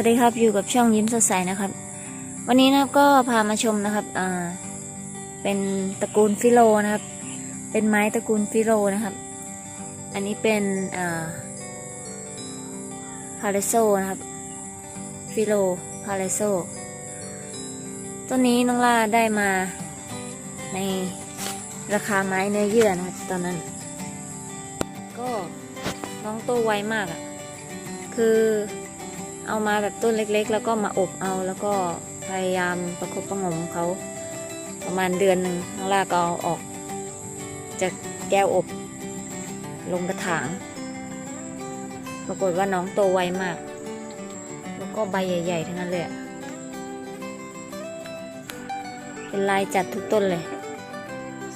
วัสดีครับอยู่กับช่องยิ้มสดใสนะครับ วันนี้นะครับก็พามาชมนะครับอ่าเป็นตระกูลฟิโลนะครับ เป็นไม้ตระกูลฟิโลนะครับ อันนี้เป็นอ่าพาเลโซนะครับฟิโลพาเลโซต้นนี้น้องล่าได้มาในราคาไม้เนื้อเยื่อนะครับตอนนั้น ก็น้องโตไวมากอะ่ะคือ เอามาแบบต้นเล็กๆ แล้วก็มาอบเอาแล้วก็พยายามประคบประหงมเขาประมาณเดือนหนึ่งน้องล่าก็เอาออก จากแก้วอบลงกระถาง ปรากฏว่าน้องโตไวมาก แล้วก็ใบใหญ่ ๆ ทั้งนั้นเลยเป็นลายจัดทุกต้นเลย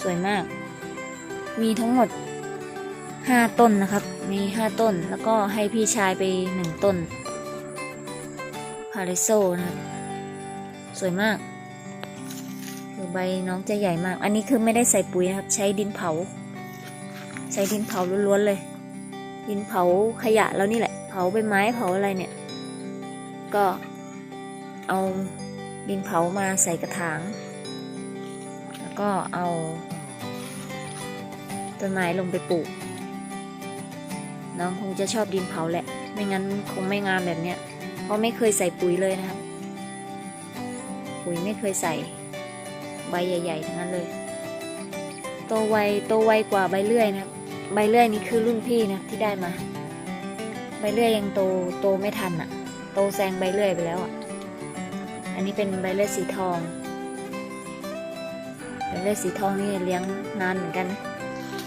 สวยมาก มีทั้งหมดห้าต้นนะครับ มีห้าต้น แล้วก็ให้พี่ชายไปหนึ่งต้น พาริโซนะครับ สวยมากคือใบน้องจะใหญ่มาก อันนี้คือไม่ได้ใส่ปุ๋ยนะครับ ใช้ดินเผา ใช้ดินเผาล้วนๆเลย ดินเผาขยะแล้วนี่แหละ เผาใบไม้เผาอะไรเนี่ย ก็เอาดินเผามาใส่กระถาง แล้วก็เอาต้นไม้ลงไปปลูก น้องคงจะชอบดินเผาแหละ ไม่งั้นคงไม่งามแบบเนี้ย เพราะไม่เคยใส่ปุ๋ยเลยนะครับปุ๋ยไม่เคยใส่ ใบใหญ่ๆทั้งนั้นเลย โตไวโตไวกว่าใบเลื่อยนะ ใบเลื่อยนี่คือรุ่นพี่นะที่ได้มา ใบเลื่อยยังโตโตไม่ทันอะ่ะ โตแซงใบเลื่อยไปแล้วอะ่ะ อันนี้เป็นใบเลื่อยสีทอง ใบเลื่อยสีทองนี่เลี้ยงนานเหมือนกันนะ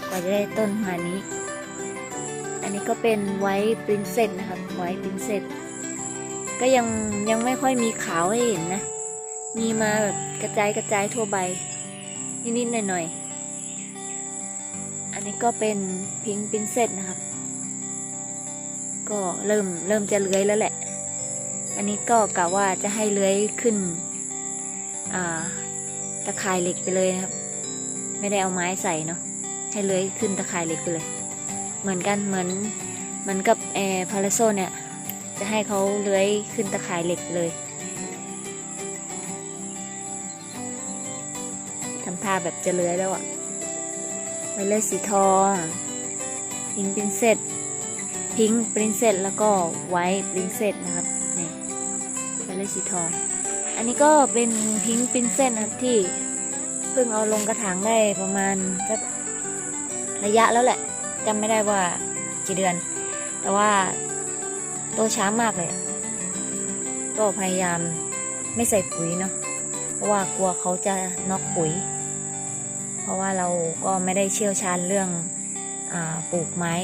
กว่าจะได้ต้นขนาดนี้ อันนี้ก็เป็นไวท์ปรินเซสนะครับ ไวท์ปรินเซส ก็ยังยังไม่ค่อยมีขาวให้เห็นนะ มีมาแบบกระจายกระจายทั่วใบ นิดๆหน่อยๆ อันนี้ก็เป็นพิงค์ปรินเซสนะครับ ก็เริ่มเริ่มจะเลื้อยแล้วแหละ อันนี้ก็กะว่าจะให้เลื้อยขึ้นอ่าตะข่ายเหล็กไปเลยนะครับ ไม่ได้เอาไม้ใส่เนาะให้เลื้อยขึ้นตะข่ายเหล็กไปเลย เหมือนกันเหมือนเหมือนกับแอร์พาราโซเนี่ย จะให้เขาเลื้อยขึ้นตะข่ายเหล็กเลยทำท่าแบบจะเลื้อยแล้วอะไปเลื่อยสีทองพิงปรินเซสพิงปรินเซสแล้วก็ไวท์ปรินเซสนะครับนี่ไปเลื่อยสีทอง อันนี้ก็เป็นพิงปรินเซสนะครับที่เพิ่งเอาลงกระถางได้ประมาณสักระยะแล้วแหละจำไม่ได้ว่ากี่เดือน แต่ว่า โตช้ามากเลย ก็พยายามไม่ใส่ปุ๋ยเนาะเพราะว่ากลัวเขาจะน็อกปุ๋ย เพราะว่าเราก็ไม่ได้เชี่ยวชาญเรื่องอปลูกไม้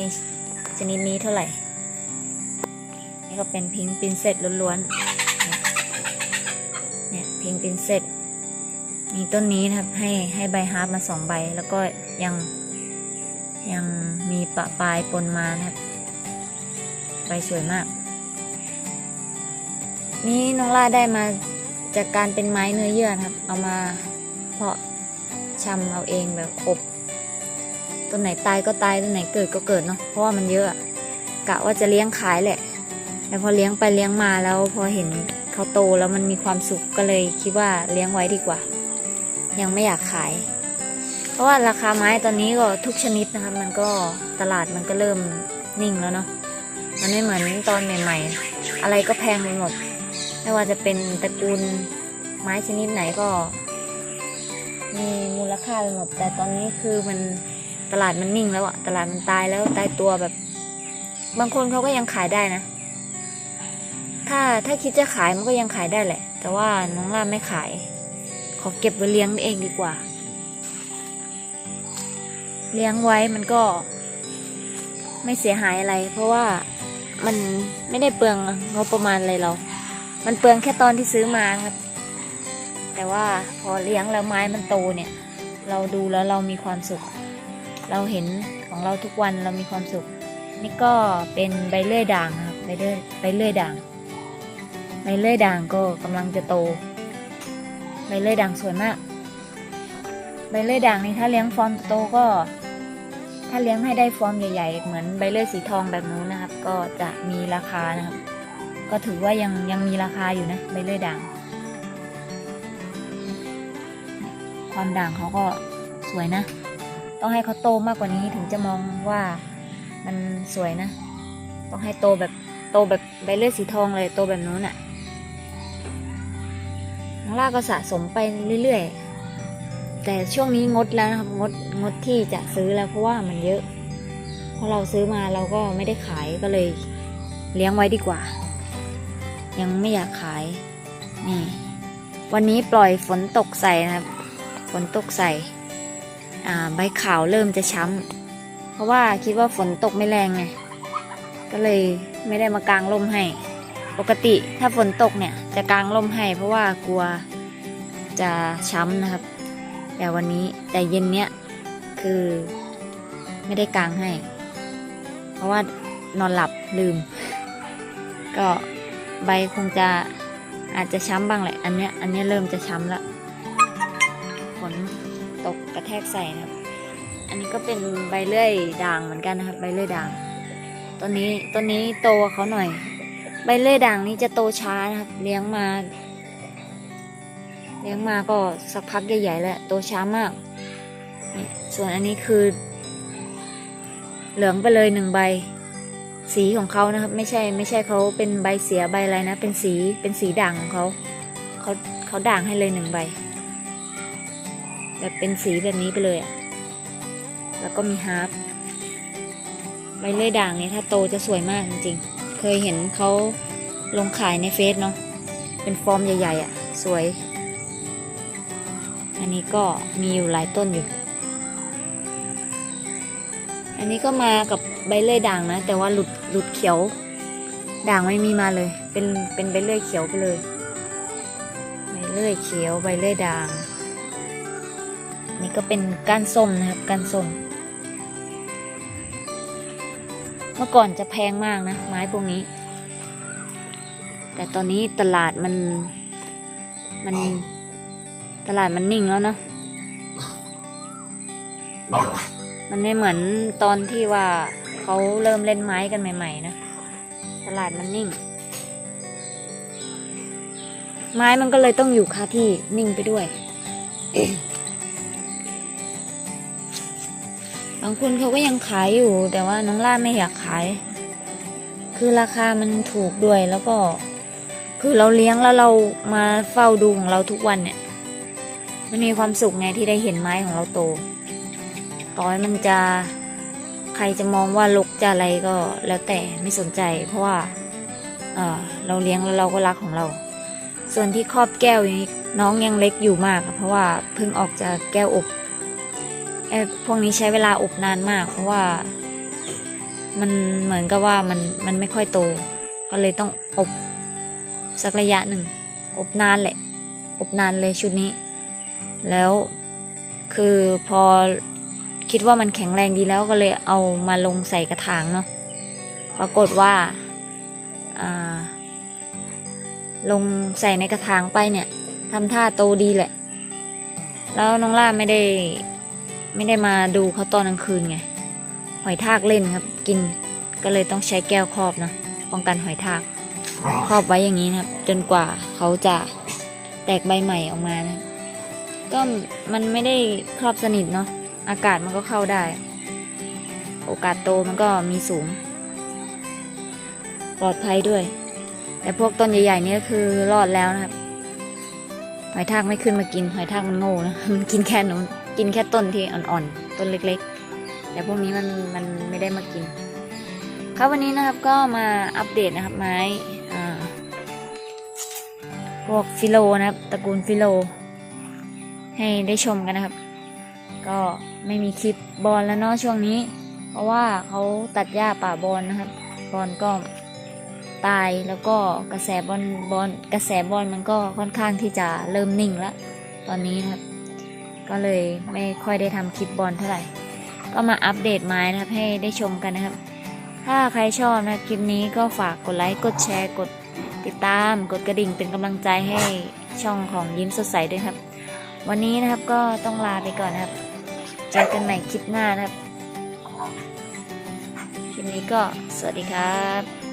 ชนิดนี้เท่าไหร่ นี่ก็เป็นพิงปินเซตล้วนๆ เนี่ยพิงปินเซตมีต้นนี้นะครับให้ให้ใบฮาร์ปมาสองใบ แล้วก็ยังยังมีปะปลายปนมานะครับ ใบสวยมาก นี่น้องล่าได้มาจากการเป็นไม้เนื้อเยื่อนะครับ เอามาเพาะชำเอาเองแบบอบต้นไหนตายก็ตายต้นไหนเกิดก็เกิดเนาะเพราะว่ามันเยอะอะกะว่าจะเลี้ยงขายแหละ แต่พอเลี้ยงไปเลี้ยงมาแล้วพอเห็นเขาโตแล้วมันมีความสุขก็เลยคิดว่าเลี้ยงไว้ดีกว่า ยังไม่อยากขาย เพราะว่าราคาไม้ตอนนี้ก็ทุกชนิดนะคะมันก็ตลาดมันก็เริ่มนิ่งแล้วเนาะมันไม่เหมือนตอนใหม่ ๆ อะไรก็แพงไปหมด ไม่ว่าจะเป็นตระกูลไม้ชนิดไหนก็ มีมูลค่าไปหมด แต่ตอนนี้คือมันตลาดมันนิ่งแล้วอะตลาดมันตายแล้วตายตัวแบบ บางคนเขาก็ยังขายได้นะ ถ้าถ้าคิดจะขายมันก็ยังขายได้แหละ แต่ว่าน้องล่าไม่ขาย ขอเก็บไว้เลี้ยงเองดีกว่า เลี้ยงไว้มันก็ ไม่เสียหายอะไร เพราะว่ามันไม่ได้เปลืองงบประมาณอะไรเรา มันเปลืองแค่ตอนที่ซื้อมาครับ แต่ว่าพอเลี้ยงแล้วไม้มันโตเนี่ย เราดูแล้วเรามีความสุข เราเห็นของเราทุกวันเรามีความสุข นี่ก็เป็นใบเลื่อยด่างครับใบเลื่อยใบเลื่อยด่างใบเลื่อยด่างก็กำลังจะโตใบเลื่อยด่างสวยมากใบเลื่อยด่างนี่ถ้าเลี้ยงฟอร์มโตก็ ถ้าเลี้ยงให้ได้ฟอร์มใหญ่ ๆ เหมือนใบเลื่อยสีทองแบบนู้นนะครับ ก็จะมีราคานะครับ ก็ถือว่ายังยังมีราคาอยู่นะใบเลื่อยด่าง ความด่างเขาก็สวยนะ ต้องให้เขาโตมากกว่านี้ถึงจะมองว่ามันสวยนะ ต้องให้โตแบบโตแบบใบเลื่อยสีทองเลยโตแบบนู้นอะ่ะน้องล่าก็สะสมไปเรื่อยๆ แต่ช่วงนี้งดแล้วนะครับงดงดที่จะซื้อแล้วเพราะว่ามันเยอะ เพราะเราซื้อมาเราก็ไม่ได้ขายก็เลยเลี้ยงไว้ดีกว่า ยังไม่อยากขาย นี่ วันนี้ปล่อยฝนตกใส่นะครับฝนตกใส่ อ่า ใบขาวเริ่มจะช้ำ เพราะว่าคิดว่าฝนตกไม่แรงไง ก็เลยไม่ได้มากางร่มให้ ปกติถ้าฝนตกเนี่ย จะกางร่มให้ เพราะว่ากลัวจะช้ำนะครับ แต่วันนี้แต่เย็นเนี้ยคือไม่ได้กางให้ เพราะว่านอนหลับลืม ก็ ใบคงจะอาจจะช้ำบ้างแหละ อันเนี้ยอันเนี้ยเริ่มจะช้ำแล้วฝนตกกระแทกใส่นะครับ อันนี้ก็เป็นใบเลื่อยด่างเหมือนกันนะครับ ใบเลื่อยด่างต้นนี้ต้นนี้โตเขาหน่อย ใบเลื่อยด่างนี้จะโตช้านะครับ เลี้ยงมา เลี้ยงมาก็สักพักใหญ่ๆแล้วโตช้ามาก ส่วนอันนี้คือ เหลืองไปเลยหนึ่งใบ สีของเขานะครับ ไม่ใช่ไม่ใช่เขาเป็นใบเสียใบอะไรนะ เป็นสีเป็นสีด่างของเขาเขาเขาด่างให้เลยหนึ่งใบ แบบเป็นสีแบบนี้ไปเลยอะแล้วก็มีฮาร์ปใบเลื่อยด่างเนี่ยถ้าโตจะสวยมากจริงๆ เคยเห็นเขาลงขายในเฟซเนาะเป็นฟอร์มใหญ่ๆอะสวย อันนี้ก็มีอยู่หลายต้นอยู่ อันนี้ก็มากับใบเลื่อยด่างนะ แต่ว่าหลุดหลุดเขียว ด่างไม่มีมาเลย เป็นเป็นใบเลื่อยเขียวไปเลย ใบเลื่อยเขียวใบเลื่อยด่าง นี่ก็เป็นก้านส้มนะครับก้านส้ม เมื่อก่อนจะแพงมากนะ ไม้พวกนี้ แต่ตอนนี้ตลาดมันมันตลาดมันนิ่งแล้วเนาะ มันไม่เหมือนตอนที่ว่าเขาเริ่มเล่นไม้กันใหม่ ๆ นะ ตลาดมันนิ่ง ไม้มันก็เลยต้องอยู่คาที่นิ่งไปด้วย บางคนเขาก็ยังขายอยู่ แต่ว่าน้องล่าไม่อยากขาย คือราคามันถูกด้วยแล้วก็ คือเราเลี้ยงแล้วเรามาเฝ้าดูของเราทุกวันเนี่ย มันมีความสุขไงที่ได้เห็นไม้ของเราโต ต่อให้มันจะใครจะมองว่าลกจะอะไรก็แล้วแต่ไม่สนใจ เพราะว่าเเราเลี้ยงแล้วเราก็รักของเรา ส่วนที่ครอบแก้วนี้น้องยังเล็กอยู่มาก เพราะว่าเพิ่งออกจากแก้วอบไอ้พวกนี้ใช้เวลาอบนานมาก เพราะว่ามันเหมือนกับว่ามันมันไม่ค่อยโต ก็เลยต้องอบสักระยะหนึ่ง อบนานแหละ อบนานเลยชุดนี้ แล้วคือพอ คิดว่ามันแข็งแรงดีแล้วก็เลยเอามาลงใส่กระถางเนาะปรากฏว่าาลงใส่ในกระถางไปเนี่ยทำท่าโตดีแหละ แล้วน้องล่าไม่ได้ไม่ได้มาดูเขาตอนกลางคืนไงหอยทากเล่นครับ กินก็เลยต้องใช้แก้วครอบนะป้องกันหอยทากครอบไว้อย่างนี้นะครับ จนกว่าเขาจะแตกใบใหม่ออกมานะก็มันไม่ได้ครอบสนิทเนาะ อากาศมันก็เข้าได้ โอกาสโตมันก็มีสูง ปลอดภัยด้วย แต่พวกต้นใหญ่ๆนี่ก็คือรอดแล้วนะครับหอยทากไม่ขึ้นมากินหอยทากมันโง่นะมันกินแค่นู้นกินแค่ต้นที่อ่อนๆ ต้นเล็กๆ แต่พวกนี้มันมันไม่ได้มากิน ครับวันนี้นะครับก็มาอัปเดตนะครับไม้พวกฟิโลนะครับตระกูลฟิโล ให้ได้ชมกันนะครับ ก็ ไม่มีคลิปบอลแล้วเนาะช่วงนี้ เพราะว่าเขาตัดหญ้าป่าบอลนะครับ บอลก็ตายแล้วก็กระแสบอลบอลกระแสบอลมันก็ค่อนข้างที่จะเริ่มนิ่งแล้วตอนนี้นะครับ ก็เลยไม่ค่อยได้ทำคลิปบอลเท่าไหร่ ก็มาอัปเดตไม้นะครับให้ได้ชมกันนะครับ ถ้าใครชอบนะคลิปนี้ก็ฝากกดไลค์กดแชร์กดติดตามกดกระดิ่งเป็นกำลังใจให้ช่องของยิ้มสดใสด้วยครับ วันนี้นะครับก็ต้องลาไปก่อนนะครับ เจอกันใหม่คลิปหน้านะครับ คลิปนี้ก็สวัสดีครับ